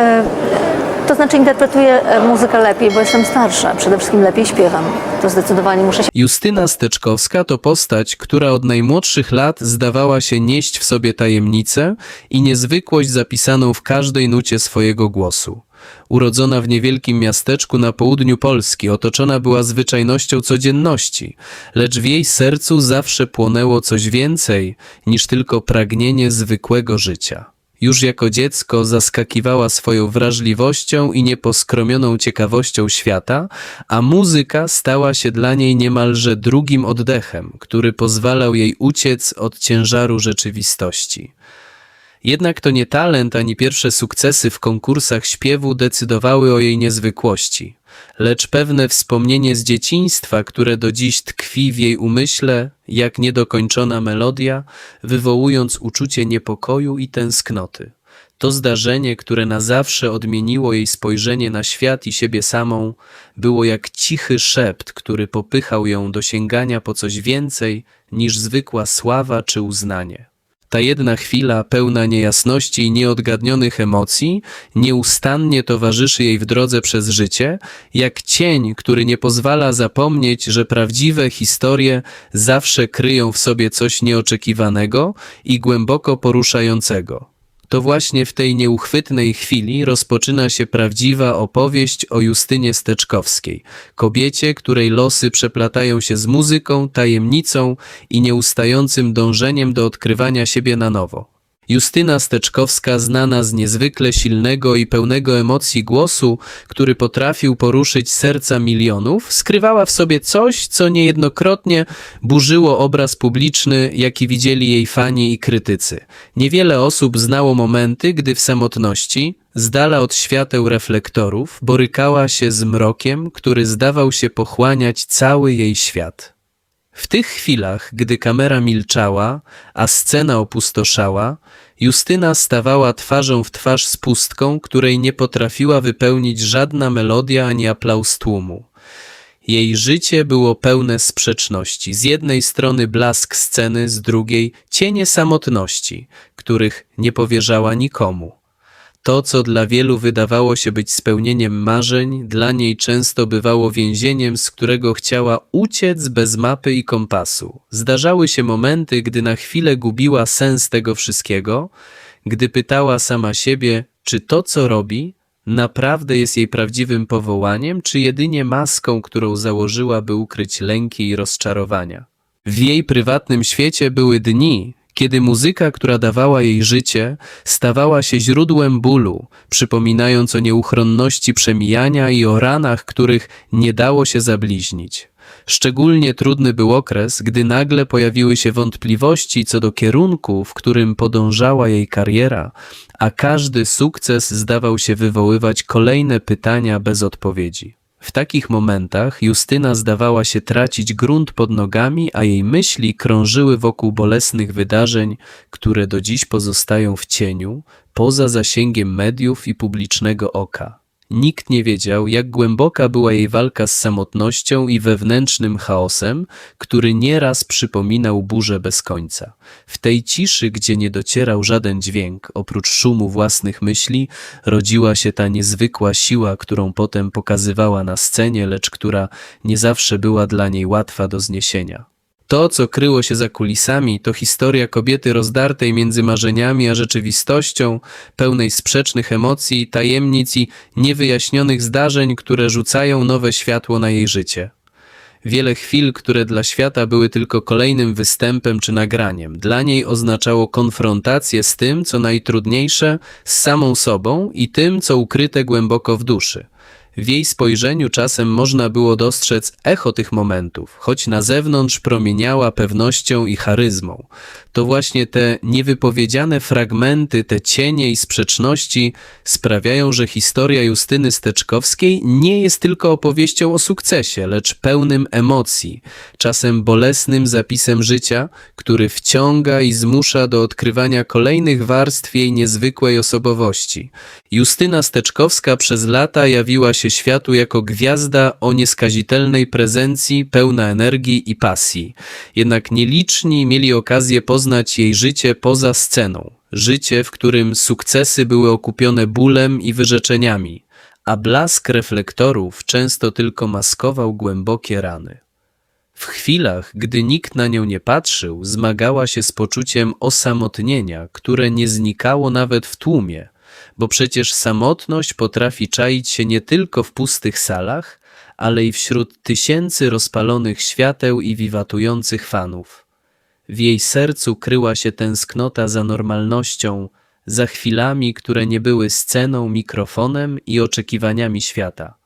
E, To znaczy interpretuję e, muzykę lepiej, bo jestem starsza. Przede wszystkim lepiej śpiewam. To zdecydowanie muszę się Justyna Steczkowska to postać, która od najmłodszych lat zdawała się nieść w sobie tajemnicę i niezwykłość zapisaną w każdej nucie swojego głosu. Urodzona w niewielkim miasteczku na południu Polski, otoczona była zwyczajnością codzienności, lecz w jej sercu zawsze płonęło coś więcej niż tylko pragnienie zwykłego życia. Już jako dziecko zaskakiwała swoją wrażliwością i nieposkromioną ciekawością świata, a muzyka stała się dla niej niemalże drugim oddechem, który pozwalał jej uciec od ciężaru rzeczywistości. Jednak to nie talent ani pierwsze sukcesy w konkursach śpiewu decydowały o jej niezwykłości, lecz pewne wspomnienie z dzieciństwa, które do dziś tkwi w jej umyśle, jak niedokończona melodia, wywołując uczucie niepokoju i tęsknoty. To zdarzenie, które na zawsze odmieniło jej spojrzenie na świat i siebie samą, było jak cichy szept, który popychał ją do sięgania po coś więcej niż zwykła sława czy uznanie. Ta jedna chwila, pełna niejasności i nieodgadnionych emocji, nieustannie towarzyszy jej w drodze przez życie, jak cień, który nie pozwala zapomnieć, że prawdziwe historie zawsze kryją w sobie coś nieoczekiwanego i głęboko poruszającego. To właśnie w tej nieuchwytnej chwili rozpoczyna się prawdziwa opowieść o Justynie Steczkowskiej, kobiecie, której losy przeplatają się z muzyką, tajemnicą i nieustającym dążeniem do odkrywania siebie na nowo. Justyna Steczkowska, znana z niezwykle silnego i pełnego emocji głosu, który potrafił poruszyć serca milionów, skrywała w sobie coś, co niejednokrotnie burzyło obraz publiczny, jaki widzieli jej fani i krytycy. Niewiele osób znało momenty, gdy w samotności, z dala od świateł reflektorów, borykała się z mrokiem, który zdawał się pochłaniać cały jej świat. W tych chwilach, gdy kamera milczała, a scena opustoszała, Justyna stawała twarzą w twarz z pustką, której nie potrafiła wypełnić żadna melodia ani aplauz tłumu. Jej życie było pełne sprzeczności. Z jednej strony blask sceny, z drugiej cienie samotności, których nie powierzała nikomu. To, co dla wielu wydawało się być spełnieniem marzeń, dla niej często bywało więzieniem, z którego chciała uciec bez mapy i kompasu. Zdarzały się momenty, gdy na chwilę gubiła sens tego wszystkiego, gdy pytała sama siebie, czy to, co robi, naprawdę jest jej prawdziwym powołaniem, czy jedynie maską, którą założyła, by ukryć lęki i rozczarowania. W jej prywatnym świecie były dni, kiedy muzyka, która dawała jej życie, stawała się źródłem bólu, przypominając o nieuchronności przemijania i o ranach, których nie dało się zabliźnić. Szczególnie trudny był okres, gdy nagle pojawiły się wątpliwości co do kierunku, w którym podążała jej kariera, a każdy sukces zdawał się wywoływać kolejne pytania bez odpowiedzi. W takich momentach Justyna zdawała się tracić grunt pod nogami, a jej myśli krążyły wokół bolesnych wydarzeń, które do dziś pozostają w cieniu, poza zasięgiem mediów i publicznego oka. Nikt nie wiedział, jak głęboka była jej walka z samotnością i wewnętrznym chaosem, który nieraz przypominał burzę bez końca. W tej ciszy, gdzie nie docierał żaden dźwięk, oprócz szumu własnych myśli, rodziła się ta niezwykła siła, którą potem pokazywała na scenie, lecz która nie zawsze była dla niej łatwa do zniesienia. To, co kryło się za kulisami, to historia kobiety rozdartej między marzeniami a rzeczywistością, pełnej sprzecznych emocji, tajemnic i niewyjaśnionych zdarzeń, które rzucają nowe światło na jej życie. Wiele chwil, które dla świata były tylko kolejnym występem czy nagraniem, dla niej oznaczało konfrontację z tym, co najtrudniejsze, z samą sobą i tym, co ukryte głęboko w duszy. W jej spojrzeniu czasem można było dostrzec echo tych momentów, choć na zewnątrz promieniała pewnością i charyzmą. To właśnie te niewypowiedziane fragmenty, te cienie i sprzeczności sprawiają, że historia Justyny Steczkowskiej nie jest tylko opowieścią o sukcesie, lecz pełnym emocji, czasem bolesnym zapisem życia, który wciąga i zmusza do odkrywania kolejnych warstw jej niezwykłej osobowości. Justyna Steczkowska przez lata jawiła światu jako gwiazda o nieskazitelnej prezencji, pełna energii i pasji. Jednak nieliczni mieli okazję poznać jej życie poza sceną. Życie, w którym sukcesy były okupione bólem i wyrzeczeniami, a blask reflektorów często tylko maskował głębokie rany. W chwilach, gdy nikt na nią nie patrzył, zmagała się z poczuciem osamotnienia, które nie znikało nawet w tłumie, bo przecież samotność potrafi czaić się nie tylko w pustych salach, ale i wśród tysięcy rozpalonych świateł i wiwatujących fanów. W jej sercu kryła się tęsknota za normalnością, za chwilami, które nie były sceną, mikrofonem i oczekiwaniami świata.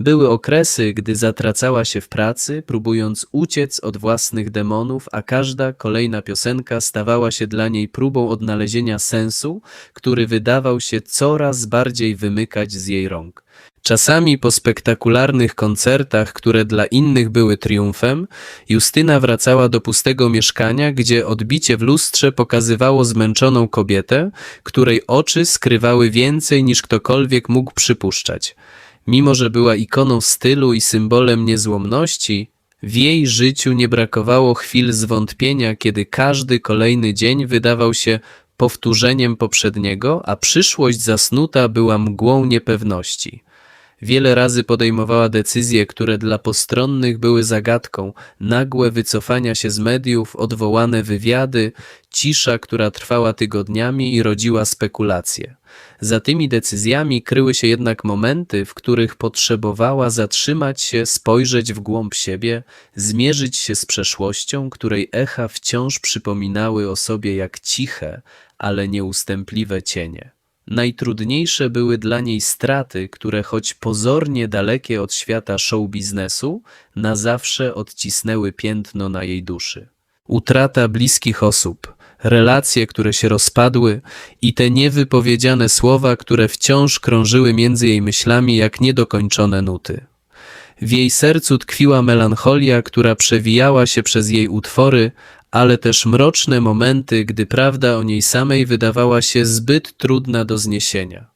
Były okresy, gdy zatracała się w pracy, próbując uciec od własnych demonów, a każda kolejna piosenka stawała się dla niej próbą odnalezienia sensu, który wydawał się coraz bardziej wymykać z jej rąk. Czasami po spektakularnych koncertach, które dla innych były triumfem, Justyna wracała do pustego mieszkania, gdzie odbicie w lustrze pokazywało zmęczoną kobietę, której oczy skrywały więcej niż ktokolwiek mógł przypuszczać. Mimo, że była ikoną stylu i symbolem niezłomności, w jej życiu nie brakowało chwil zwątpienia, kiedy każdy kolejny dzień wydawał się powtórzeniem poprzedniego, a przyszłość zasnuta była mgłą niepewności. Wiele razy podejmowała decyzje, które dla postronnych były zagadką, nagłe wycofania się z mediów, odwołane wywiady, cisza, która trwała tygodniami i rodziła spekulacje. Za tymi decyzjami kryły się jednak momenty, w których potrzebowała zatrzymać się, spojrzeć w głąb siebie, zmierzyć się z przeszłością, której echa wciąż przypominały o sobie jak ciche, ale nieustępliwe cienie. Najtrudniejsze były dla niej straty, które choć pozornie dalekie od świata show biznesu, na zawsze odcisnęły piętno na jej duszy. Utrata bliskich osób, relacje, które się rozpadły i te niewypowiedziane słowa, które wciąż krążyły między jej myślami jak niedokończone nuty. W jej sercu tkwiła melancholia, która przewijała się przez jej utwory, ale też mroczne momenty, gdy prawda o niej samej wydawała się zbyt trudna do zniesienia.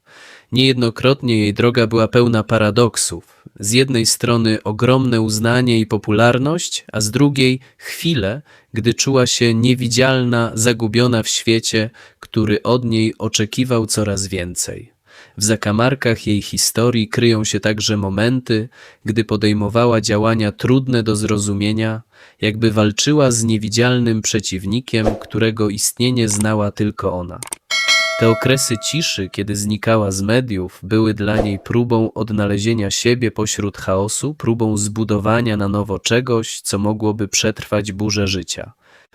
Niejednokrotnie jej droga była pełna paradoksów. Z jednej strony ogromne uznanie i popularność, a z drugiej chwile, gdy czuła się niewidzialna, zagubiona w świecie, który od niej oczekiwał coraz więcej. W zakamarkach jej historii kryją się także momenty, gdy podejmowała działania trudne do zrozumienia, jakby walczyła z niewidzialnym przeciwnikiem, którego istnienie znała tylko ona. Te okresy ciszy, kiedy znikała z mediów, były dla niej próbą odnalezienia siebie pośród chaosu, próbą zbudowania na nowo czegoś, co mogłoby przetrwać burzę życia.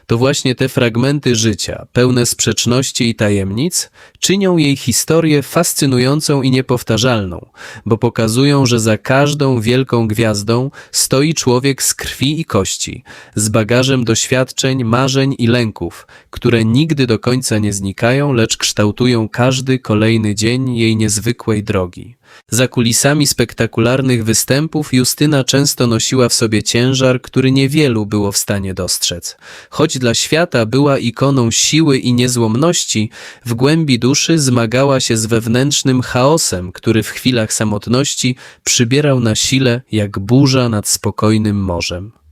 To właśnie te fragmenty życia, pełne sprzeczności i tajemnic, czynią jej historię fascynującą i niepowtarzalną, bo pokazują, że za każdą wielką gwiazdą stoi człowiek z krwi i kości, z bagażem doświadczeń, marzeń i lęków, które nigdy do końca nie znikają, lecz kształtują każdy kolejny dzień jej niezwykłej drogi. Za kulisami spektakularnych występów Justyna często nosiła w sobie ciężar, który niewielu było w stanie dostrzec. Choć dla świata była ikoną siły i niezłomności, w głębi duszy zmagała się z wewnętrznym chaosem, który w chwilach samotności przybierał na sile jak burza nad spokojnym morzem.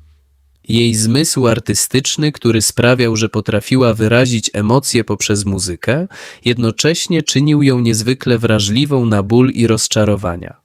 Jej zmysł artystyczny, który sprawiał, że potrafiła wyrazić emocje poprzez muzykę, jednocześnie czynił ją niezwykle wrażliwą na ból i rozczarowania.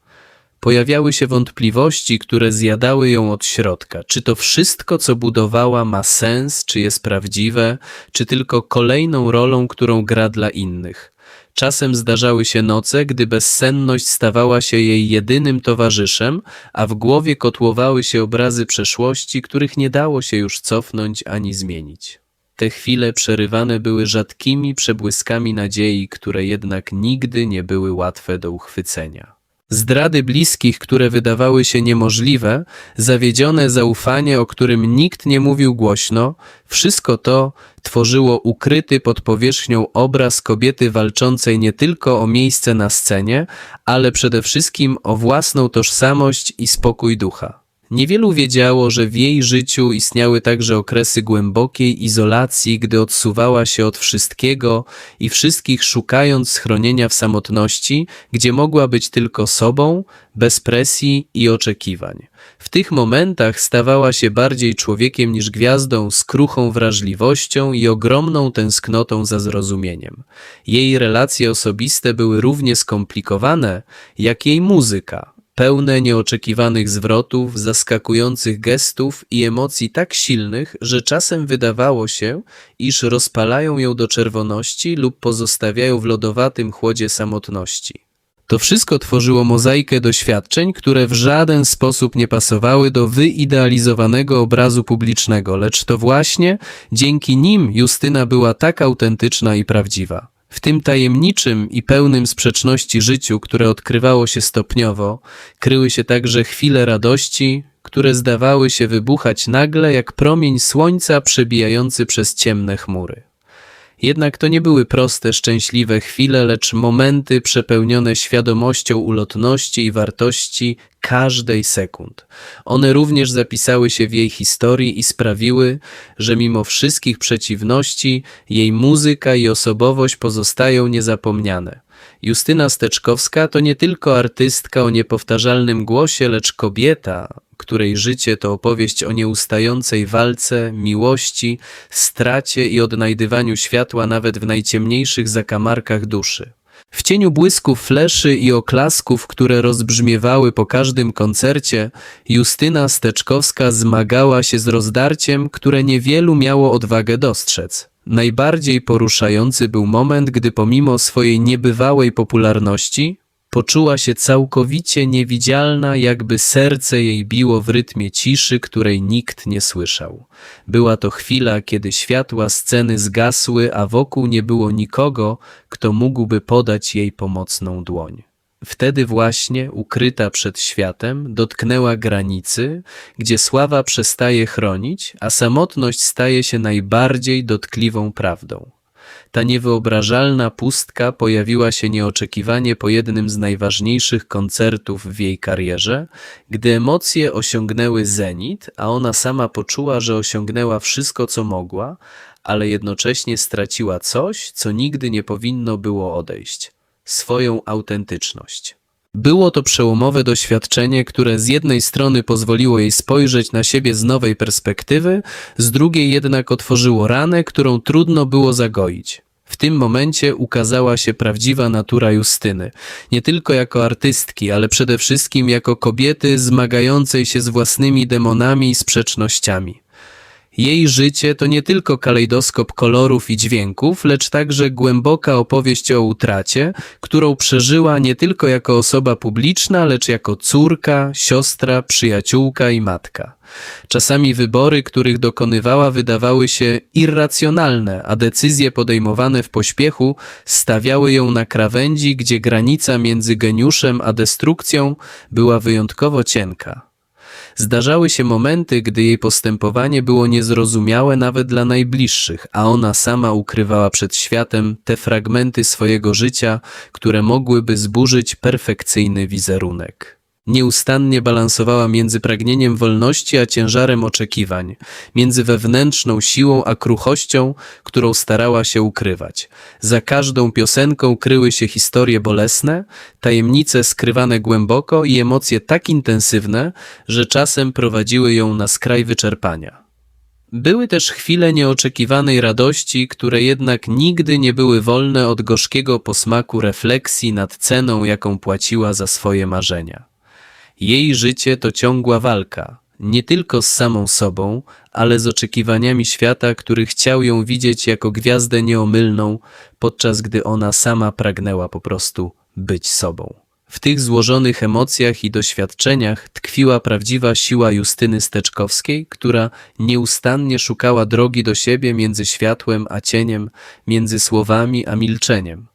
Pojawiały się wątpliwości, które zjadały ją od środka. Czy to wszystko, co budowała, ma sens, czy jest prawdziwe, czy tylko kolejną rolą, którą gra dla innych. Czasem zdarzały się noce, gdy bezsenność stawała się jej jedynym towarzyszem, a w głowie kotłowały się obrazy przeszłości, których nie dało się już cofnąć ani zmienić. Te chwile przerywane były rzadkimi przebłyskami nadziei, które jednak nigdy nie były łatwe do uchwycenia. Zdrady bliskich, które wydawały się niemożliwe, zawiedzione zaufanie, o którym nikt nie mówił głośno, wszystko to tworzyło ukryty pod powierzchnią obraz kobiety walczącej nie tylko o miejsce na scenie, ale przede wszystkim o własną tożsamość i spokój ducha. Niewielu wiedziało, że w jej życiu istniały także okresy głębokiej izolacji, gdy odsuwała się od wszystkiego i wszystkich, szukając schronienia w samotności, gdzie mogła być tylko sobą, bez presji i oczekiwań. W tych momentach stawała się bardziej człowiekiem niż gwiazdą, z kruchą wrażliwością i ogromną tęsknotą za zrozumieniem. Jej relacje osobiste były równie skomplikowane jak jej muzyka pełne nieoczekiwanych zwrotów, zaskakujących gestów i emocji tak silnych, że czasem wydawało się, iż rozpalają ją do czerwoności lub pozostawiają w lodowatym chłodzie samotności. To wszystko tworzyło mozaikę doświadczeń, które w żaden sposób nie pasowały do wyidealizowanego obrazu publicznego, lecz to właśnie dzięki nim Justyna była tak autentyczna i prawdziwa. W tym tajemniczym i pełnym sprzeczności życiu, które odkrywało się stopniowo, kryły się także chwile radości, które zdawały się wybuchać nagle jak promień słońca przebijający przez ciemne chmury. Jednak to nie były proste, szczęśliwe chwile, lecz momenty przepełnione świadomością ulotności i wartości każdej sekund. One również zapisały się w jej historii i sprawiły, że mimo wszystkich przeciwności, jej muzyka i osobowość pozostają niezapomniane. Justyna Steczkowska to nie tylko artystka o niepowtarzalnym głosie, lecz kobieta, której życie to opowieść o nieustającej walce, miłości, stracie i odnajdywaniu światła nawet w najciemniejszych zakamarkach duszy. W cieniu błysku fleszy i oklasków, które rozbrzmiewały po każdym koncercie, Justyna Steczkowska zmagała się z rozdarciem, które niewielu miało odwagę dostrzec. Najbardziej poruszający był moment, gdy pomimo swojej niebywałej popularności poczuła się całkowicie niewidzialna, jakby serce jej biło w rytmie ciszy, której nikt nie słyszał. Była to chwila, kiedy światła sceny zgasły, a wokół nie było nikogo, kto mógłby podać jej pomocną dłoń. Wtedy właśnie, ukryta przed światem, dotknęła granicy, gdzie sława przestaje chronić, a samotność staje się najbardziej dotkliwą prawdą. Ta niewyobrażalna pustka pojawiła się nieoczekiwanie po jednym z najważniejszych koncertów w jej karierze, gdy emocje osiągnęły zenit, a ona sama poczuła, że osiągnęła wszystko, co mogła, ale jednocześnie straciła coś, co nigdy nie powinno było odejść swoją autentyczność. Było to przełomowe doświadczenie, które z jednej strony pozwoliło jej spojrzeć na siebie z nowej perspektywy, z drugiej jednak otworzyło ranę, którą trudno było zagoić. W tym momencie ukazała się prawdziwa natura Justyny, nie tylko jako artystki, ale przede wszystkim jako kobiety zmagającej się z własnymi demonami i sprzecznościami. Jej życie to nie tylko kalejdoskop kolorów i dźwięków, lecz także głęboka opowieść o utracie, którą przeżyła nie tylko jako osoba publiczna, lecz jako córka, siostra, przyjaciółka i matka. Czasami wybory, których dokonywała, wydawały się irracjonalne, a decyzje podejmowane w pośpiechu stawiały ją na krawędzi, gdzie granica między geniuszem a destrukcją była wyjątkowo cienka. Zdarzały się momenty, gdy jej postępowanie było niezrozumiałe nawet dla najbliższych, a ona sama ukrywała przed światem te fragmenty swojego życia, które mogłyby zburzyć perfekcyjny wizerunek. Nieustannie balansowała między pragnieniem wolności a ciężarem oczekiwań, między wewnętrzną siłą a kruchością, którą starała się ukrywać. Za każdą piosenką kryły się historie bolesne, tajemnice skrywane głęboko i emocje tak intensywne, że czasem prowadziły ją na skraj wyczerpania. Były też chwile nieoczekiwanej radości, które jednak nigdy nie były wolne od gorzkiego posmaku refleksji nad ceną, jaką płaciła za swoje marzenia. Jej życie to ciągła walka, nie tylko z samą sobą, ale z oczekiwaniami świata, który chciał ją widzieć jako gwiazdę nieomylną, podczas gdy ona sama pragnęła po prostu być sobą. W tych złożonych emocjach i doświadczeniach tkwiła prawdziwa siła Justyny Steczkowskiej, która nieustannie szukała drogi do siebie między światłem a cieniem, między słowami a milczeniem.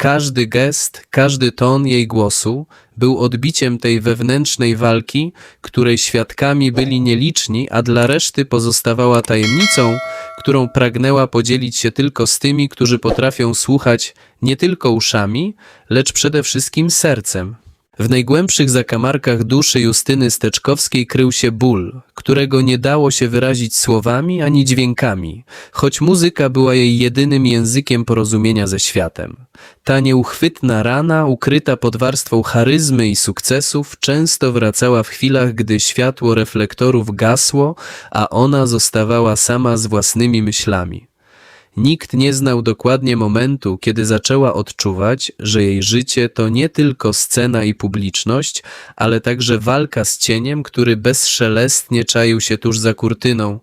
Każdy gest, każdy ton jej głosu był odbiciem tej wewnętrznej walki, której świadkami byli nieliczni, a dla reszty pozostawała tajemnicą, którą pragnęła podzielić się tylko z tymi, którzy potrafią słuchać nie tylko uszami, lecz przede wszystkim sercem. W najgłębszych zakamarkach duszy Justyny Steczkowskiej krył się ból, którego nie dało się wyrazić słowami ani dźwiękami, choć muzyka była jej jedynym językiem porozumienia ze światem. Ta nieuchwytna rana, ukryta pod warstwą charyzmy i sukcesów, często wracała w chwilach, gdy światło reflektorów gasło, a ona zostawała sama z własnymi myślami. Nikt nie znał dokładnie momentu, kiedy zaczęła odczuwać, że jej życie to nie tylko scena i publiczność, ale także walka z cieniem, który bezszelestnie czaił się tuż za kurtyną.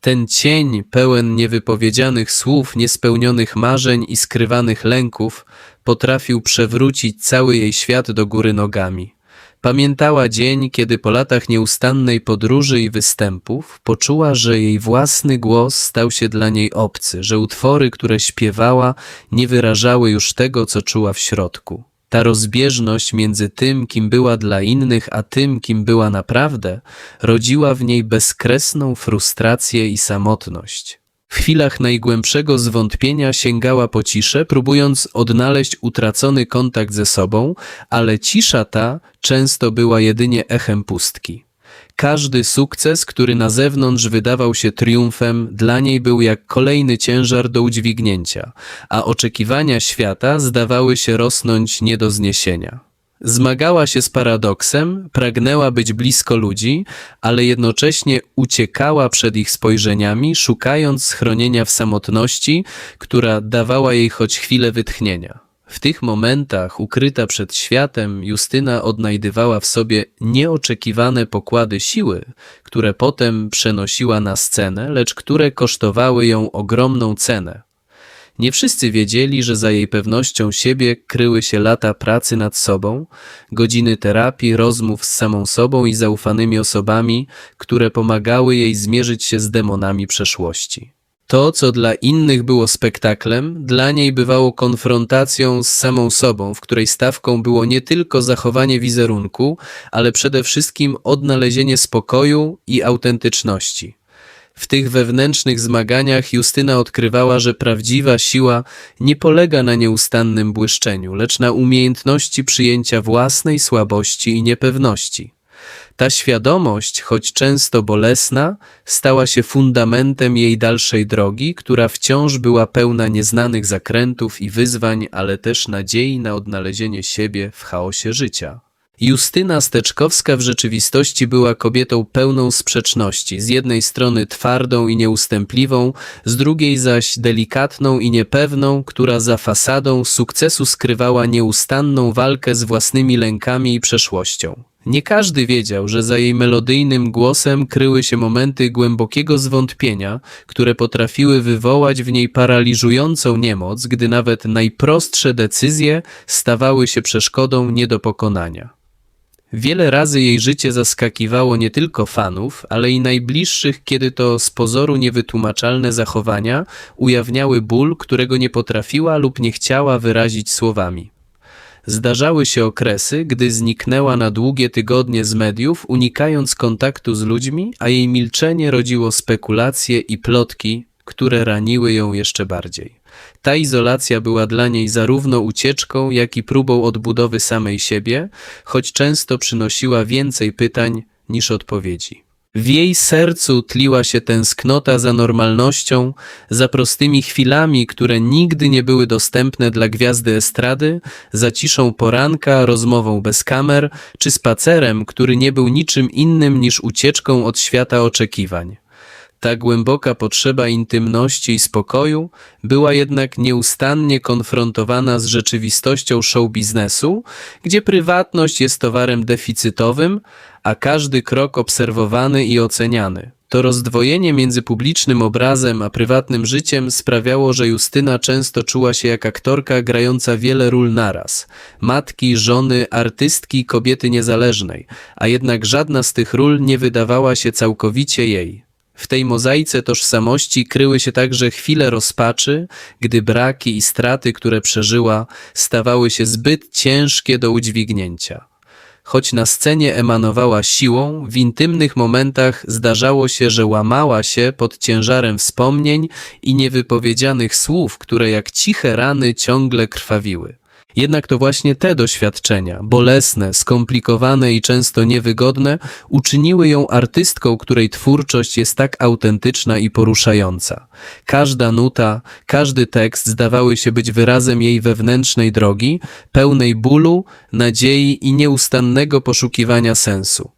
Ten cień, pełen niewypowiedzianych słów, niespełnionych marzeń i skrywanych lęków, potrafił przewrócić cały jej świat do góry nogami. Pamiętała dzień, kiedy po latach nieustannej podróży i występów poczuła, że jej własny głos stał się dla niej obcy, że utwory, które śpiewała, nie wyrażały już tego, co czuła w środku. Ta rozbieżność między tym, kim była dla innych, a tym, kim była naprawdę, rodziła w niej bezkresną frustrację i samotność. W chwilach najgłębszego zwątpienia sięgała po ciszę, próbując odnaleźć utracony kontakt ze sobą, ale cisza ta często była jedynie echem pustki. Każdy sukces, który na zewnątrz wydawał się triumfem, dla niej był jak kolejny ciężar do udźwignięcia, a oczekiwania świata zdawały się rosnąć nie do zniesienia. Zmagała się z paradoksem, pragnęła być blisko ludzi, ale jednocześnie uciekała przed ich spojrzeniami, szukając schronienia w samotności, która dawała jej choć chwilę wytchnienia. W tych momentach, ukryta przed światem, Justyna odnajdywała w sobie nieoczekiwane pokłady siły, które potem przenosiła na scenę, lecz które kosztowały ją ogromną cenę. Nie wszyscy wiedzieli, że za jej pewnością siebie kryły się lata pracy nad sobą, godziny terapii, rozmów z samą sobą i zaufanymi osobami, które pomagały jej zmierzyć się z demonami przeszłości. To, co dla innych było spektaklem, dla niej bywało konfrontacją z samą sobą, w której stawką było nie tylko zachowanie wizerunku, ale przede wszystkim odnalezienie spokoju i autentyczności. W tych wewnętrznych zmaganiach Justyna odkrywała, że prawdziwa siła nie polega na nieustannym błyszczeniu, lecz na umiejętności przyjęcia własnej słabości i niepewności. Ta świadomość, choć często bolesna, stała się fundamentem jej dalszej drogi, która wciąż była pełna nieznanych zakrętów i wyzwań, ale też nadziei na odnalezienie siebie w chaosie życia. Justyna Steczkowska w rzeczywistości była kobietą pełną sprzeczności, z jednej strony twardą i nieustępliwą, z drugiej zaś delikatną i niepewną, która za fasadą sukcesu skrywała nieustanną walkę z własnymi lękami i przeszłością. Nie każdy wiedział, że za jej melodyjnym głosem kryły się momenty głębokiego zwątpienia, które potrafiły wywołać w niej paraliżującą niemoc, gdy nawet najprostsze decyzje stawały się przeszkodą nie do pokonania. Wiele razy jej życie zaskakiwało nie tylko fanów, ale i najbliższych, kiedy to z pozoru niewytłumaczalne zachowania ujawniały ból, którego nie potrafiła lub nie chciała wyrazić słowami. Zdarzały się okresy, gdy zniknęła na długie tygodnie z mediów, unikając kontaktu z ludźmi, a jej milczenie rodziło spekulacje i plotki, które raniły ją jeszcze bardziej. Ta izolacja była dla niej zarówno ucieczką, jak i próbą odbudowy samej siebie, choć często przynosiła więcej pytań niż odpowiedzi. W jej sercu tliła się tęsknota za normalnością, za prostymi chwilami, które nigdy nie były dostępne dla gwiazdy estrady, za ciszą poranka, rozmową bez kamer, czy spacerem, który nie był niczym innym niż ucieczką od świata oczekiwań. Ta głęboka potrzeba intymności i spokoju była jednak nieustannie konfrontowana z rzeczywistością show biznesu, gdzie prywatność jest towarem deficytowym, a każdy krok obserwowany i oceniany. To rozdwojenie między publicznym obrazem a prywatnym życiem sprawiało, że Justyna często czuła się jak aktorka grająca wiele ról naraz. Matki, żony, artystki, kobiety niezależnej, a jednak żadna z tych ról nie wydawała się całkowicie jej. W tej mozaice tożsamości kryły się także chwile rozpaczy, gdy braki i straty, które przeżyła, stawały się zbyt ciężkie do udźwignięcia. Choć na scenie emanowała siłą, w intymnych momentach zdarzało się, że łamała się pod ciężarem wspomnień i niewypowiedzianych słów, które jak ciche rany ciągle krwawiły. Jednak to właśnie te doświadczenia, bolesne, skomplikowane i często niewygodne, uczyniły ją artystką, której twórczość jest tak autentyczna i poruszająca. Każda nuta, każdy tekst zdawały się być wyrazem jej wewnętrznej drogi, pełnej bólu, nadziei i nieustannego poszukiwania sensu.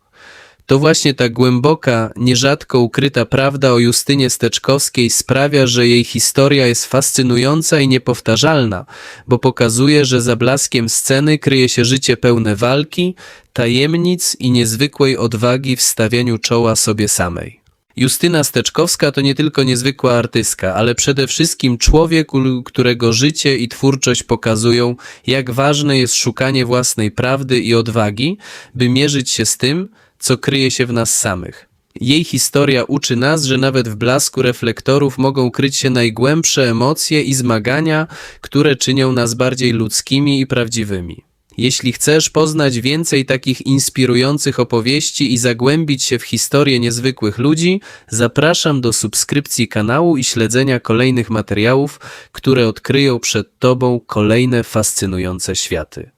To właśnie ta głęboka, nierzadko ukryta prawda o Justynie Steczkowskiej sprawia, że jej historia jest fascynująca i niepowtarzalna, bo pokazuje, że za blaskiem sceny kryje się życie pełne walki, tajemnic i niezwykłej odwagi w stawianiu czoła sobie samej. Justyna Steczkowska to nie tylko niezwykła artystka, ale przede wszystkim człowiek, którego życie i twórczość pokazują, jak ważne jest szukanie własnej prawdy i odwagi, by mierzyć się z tym, co kryje się w nas samych. Jej historia uczy nas, że nawet w blasku reflektorów mogą kryć się najgłębsze emocje i zmagania, które czynią nas bardziej ludzkimi i prawdziwymi. Jeśli chcesz poznać więcej takich inspirujących opowieści i zagłębić się w historię niezwykłych ludzi, zapraszam do subskrypcji kanału i śledzenia kolejnych materiałów, które odkryją przed Tobą kolejne fascynujące światy.